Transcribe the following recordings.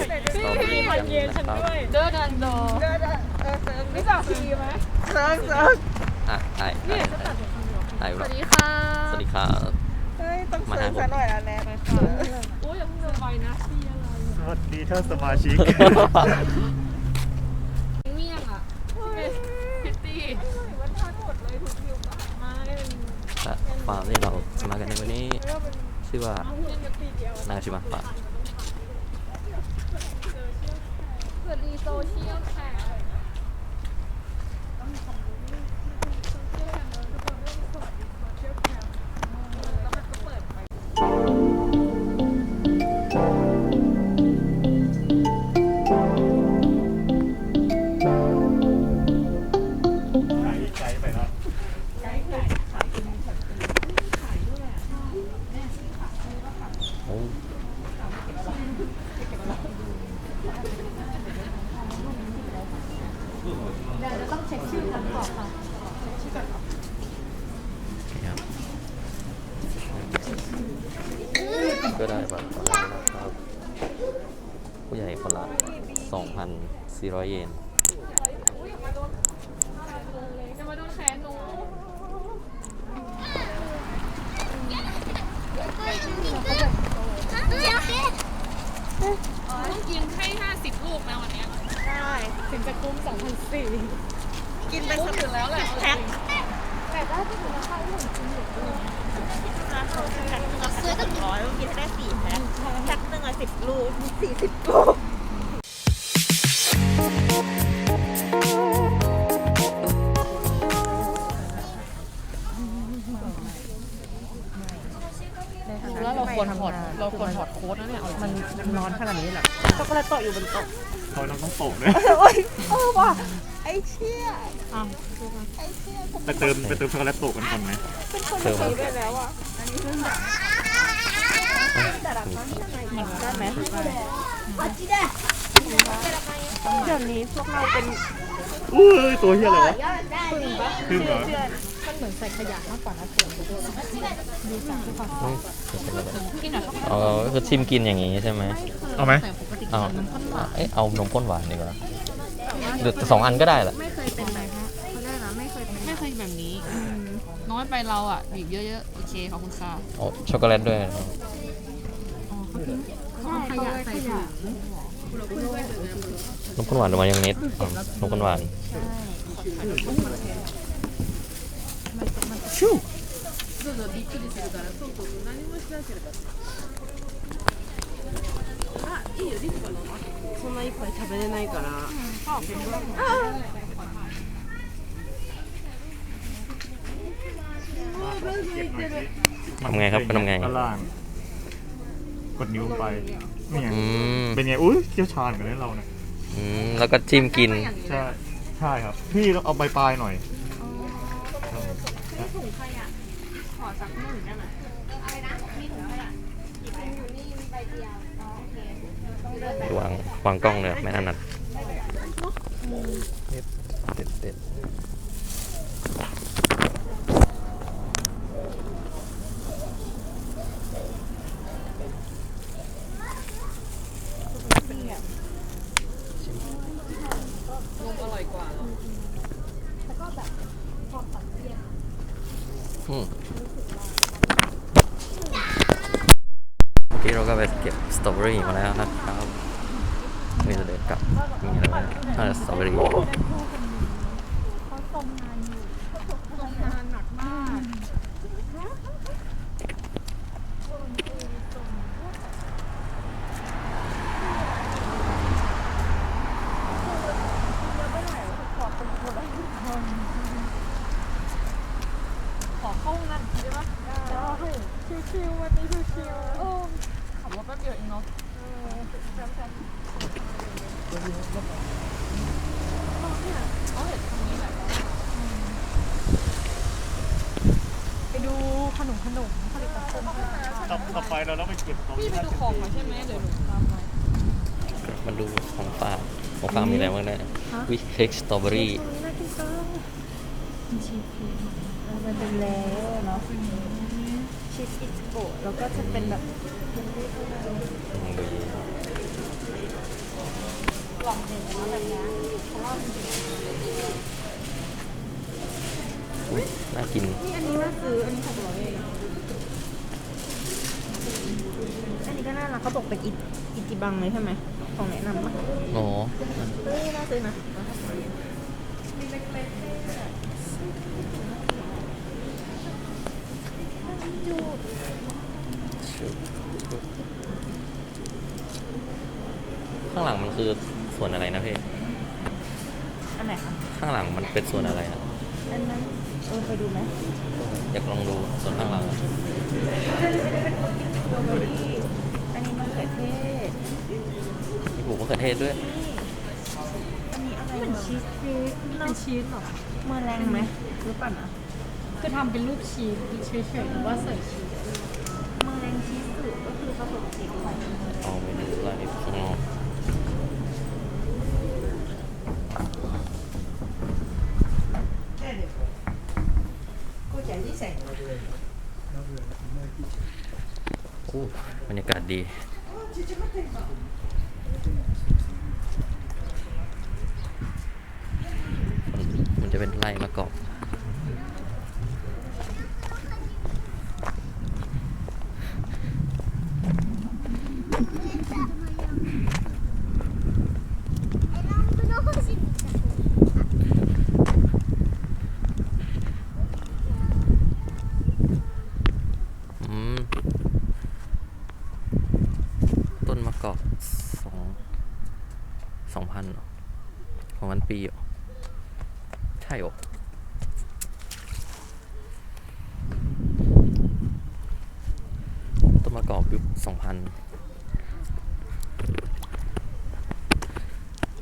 ก็บสตรอเบอรี่กันนะครับเดินอันโดไม่จับทีไหมเซิร์ฟเซิร์ฟอะถ่ายถ่ายถ่ายถ่ายสวัสดีค่ะ สวัสดีครับเฮ้ยต้องเซิร์ฟซะหน่อยละแนทโอ้ยอย่าเพิ่งเดินไปนะพี่อะไรสวัสดีท่านสมาชิกเมี่ยงอะพิตตี้มันทานหมดเลยถูกคิวปะไม่และฟาร์มที่เรามากันในวันนี้ ชื่อว่าเมี่ยงกันตีเดียวนาชิมะฟาร์ม สวัสดีโก็ได้บัตรประมานี้นะครับ ผู้ใหญ่คนละ 2,400 เยนจะมาโดนแขนต้องกินให้ 50 ลูกนะวันนี้ได้ถึงจะกุ้ม2,004กินไปสักถึงแล้วแหละแพ็คแต่ได้ที่ถึงราคาที่ผมกินอยู่ กินให้ได้สี่แพ็คแพ็คหนึ่งอะสิบลูกสี่สิบลูกแล้วเราควรถอดเราควรถอดโค้ดนะเนี่ยมันร้อนขนาดนี้เหรอช็อกโกแลตโตะอยู่บนโต๊ะเขาน้องต้องโตกเนี่ยโอ้ยเออว่ะไอ้เชี่ยอ้าวไอ้เชี่ยไปเติมไปเติมช็อกโกแลตโตกกันก่อนไหมเป็นคนเติมซื้อได้แล้วอะได้ไหม เดี๋ยวนี้พวกเราเป็นอุ้ยตัวเฮียอะไรวะพึ่งเหรอมันเหมือนใส่ขยะมากกว่านะเสียงดูจากที่ฟังอืมกินหน่อยช็อกโกแลตเอาก็คือชิมกินอย่างนี้ใช่ไหมเอาไหมแต่ปกติเอาเอ้ยเอานมข้นหวานดีกว่าหรือสองอันก็ได้แหละไม่เคยเป็นแบบเขาเรียกนะไม่เคยเป็นไม่เคยแบบนี้น้อยไปเราอะบีบเยอะๆโอเคขอบคุณค่ะเอาช็อกโกแลตด้วยนะเขาเอาขยะใส่ถุง นมข้นหวานหรือมายองเนสอืมนมข้นหวาน そんないっぱい食べれないから เก็บหน่อยสิ ทำไงครับทำไง ด้านล่าง กดนิ้วไปนี่ไงอืม เป็นไงอุ้ยเชี่ยวชาญกันเลยเราเนี่ยอืมแล้วก็จิ้มกิน ใช่ใช่ครับ พี่ต้องเอาใบปลายหน่อยวางวางกล้องเลยไม่ถนัดเด็ดเด็ดเด็ดอืมเมื่อกี้เราก็ ไปเก็บสตรอเบอรี่มาแล้วนะครับมีจะเดินกลับมีอะไรบ้างสตรอเบอรี่ ขอเข้าห้องน้ำได้ปะ ชิวๆวันนี้ชิว เออขับรถแป๊บเดียวเองเนาะเอาเห็ดตรงนี้แหละ ๆ ไปดูขนมขนมผลิตภัณฑ์ต่อต่อไปเราต้องไปเก็บตรงพี่ไปดูของมาใช่ไหมเดี๋ยวหนูตามไปมาดูของฝากของฝากมีอะไรบ้างเนี่ยวิเค้กสตรอเบอรี่มันเป็นแล้วเนาะชีสอิสโกะแล้วก็จะเป็นแบบลองดู กล่องหนึ่งนะแบบเนี้ยเพราะว่ามันอุ๊ยน่ากิน นี่อันนี้ว่าซื้ออันนี้หกร้อยเองอันนี้ก็น่ารักเขาบอกเป็นอิอิจิบังเลยใช่ไหมของแนะนำปะโอ้เฮ้ยน่าซื้อนะข้างหลังมันคือ ส่วนอะไรนะพี่อันไหนคะข้างหลังมันเป็นส่วนอะไรอะอันนั้นเออไปดูไหมอยากลองดูส่วนข้างหลังอะสตรอเบอรี่อันนี้มะเขือเทศมีผูกมะเขือเทศด้วยอันนี้อะไรเหมือนชีสเค้กเป็นชีสเหรอเมอร์แรงไหมหรือเปล่านะคือทำเป็นรูปชีสเฉยๆหรือว่าใส่ชีสเมอร์แรงชีสสูตรก็คือผสมสีไข่เอาไปดูไลฟ์ข้างนอก อู้ บรรยากาศดีมันจะเป็นไร่มะกอกอืม ต้นมะกอกสองสองพัน ของมันปีเหรอใช่เหรอต้นมะกอกยุคสองพัน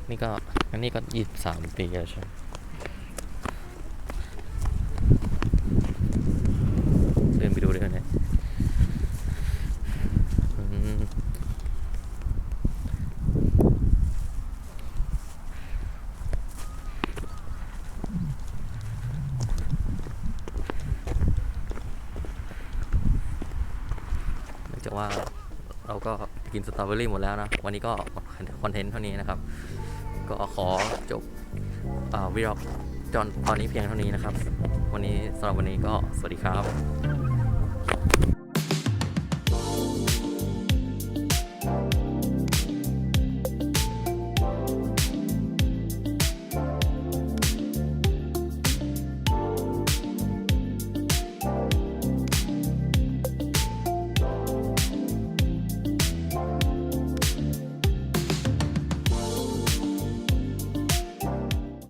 นี่ก็อันนี้ก็ยี่สิบสามปีแล้วใช่ไหมเดินไปดูด้วยเนี่ยอืม เนื่องจาก ว่าเราก็กินสตรอเบอรี่หมดแล้วนะ วันนี้ก็คอนเทนต์เท่านี้นะครับ ก็ขอจบวิดีโอจอนตอนนี้เพียงเท่านี้นะครับ วันนี้สำหรับวันนี้ก็สวัสดีครับ